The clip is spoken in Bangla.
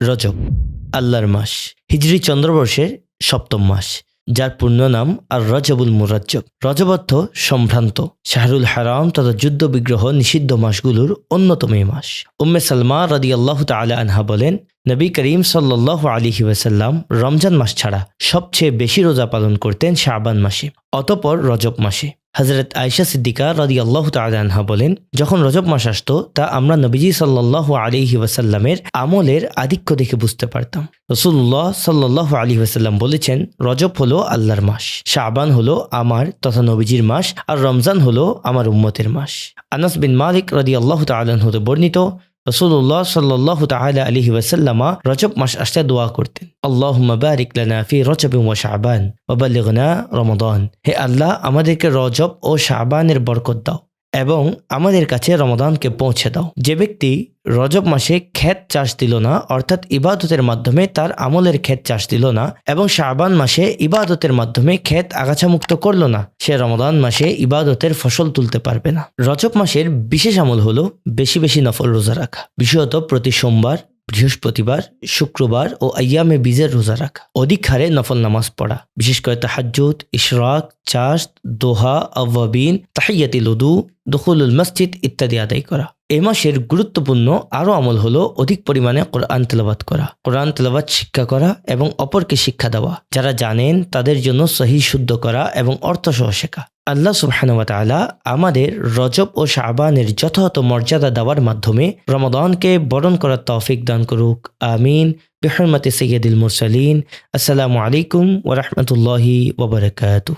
রজব, আল্লাহর মাস, হিজরি চন্দ্রবর্ষের সপ্তম মাস, যার পূর্ণ নাম আর রজবুল মুরাজ্জব। রজব অর্থ সম্ভ্রান্ত। শাহরুল হারাম তথা যুদ্ধ বিগ্রহ নিষিদ্ধ মাসগুলোর অন্যতম মাস। উম্মে সালমা রাদি আল্লাহ তালা আনহা বলেন, নবী করিম সাল্লাহ আলিহি ওয়াসাল্লাম রমজান মাস ছাড়া সবচেয়ে বেশি রোজা পালন করতেন শাবান মাসে, অতপর রজব মাসে। হজরত আয়সা সিদ্দিকা রাদি আল্লাহ আনহা বলেন, যখন রজব মাস আসতো, তা আমরা নবীজি সাল্লাহ আলিহি ওয়াসাল্লামের আমলের আধিক্য দেখে বুঝতে পারতাম। রসুল্লাহ সাল্লাহ আলী ওয়াসাল্লাম বলেছেন, রজব হলো আল্লাহর মাস, শাবান হলো আমার তথা নবীজির মাস, আর রমজান হলো আমার উম্মতের মাস। আনাস বিন মালিক রাদি আল্লাহ তালন হতে বর্ণিত রসুল্লাহ সাল্লাহ তাহলে আলহি ওয়াসাল্লামা রজব মাস আসলে দোয়া করতেন। আল্লাহ বারিক লানা ফি রজব ও শাহবান ওয়া বাল্লিগনা রমাদান। হে আল্লাহ, আমাদেরকে রজব ও শাহবানের বরকত দাও। এবং আমাদের কাছে রমদানকে পৌঁছে দাও। যে ব্যক্তি রজব মাসে ক্ষেত চাষ দিল না, অর্থাৎ ইবাদতের মাধ্যমে তার আমলের ক্ষেত চাষ দিল না এবং শাহবান মাসে ইবাদতের মাধ্যমে ক্ষেত আগাছামুক্ত করল না, সে রমদান মাসে ইবাদতের ফসল তুলতে পারবে না। রজব মাসের বিশেষ আমল হলো বেশি বেশি নফল রোজা রাখা। বিশেষত প্রতি সোমবার বৃহস্পতিবার, শুক্রবার ও আয়ামে বীজের রোজা রাখা। অধিক হারে নফল নামাজ পড়া, বিশেষ করে তাহাজ্জুদ, ইশরাক চাষ দোহা, আওয়াবিন তাহিয়াতি লুদু দখুলুল মসজিদ ইত্যাদি আদায় করা। এ মাসের গুরুত্বপূর্ণ আরও আমল হলো অধিক পরিমাণে কোরআন তেলাবাত করা। কোরআন তেলাবাত শিক্ষা করা এবং অপরকে শিক্ষা দেওয়া। যারা জানেন তাদের জন্য সহি শুদ্ধ করা এবং অর্থসহ শেখা। আল্লাহ সুবহানুয়াতালা আমাদের রজব ও শাহবানের যথাযথ মর্যাদা দেওয়ার মাধ্যমে রমাদানকে বরণ করার তৌফিক দান করুক। আমিন। বেহরমতে সৈয়দুল মুরসালিন। আসসালামু আলাইকুম ওরহমতুল্লাহি ওবরাকাতু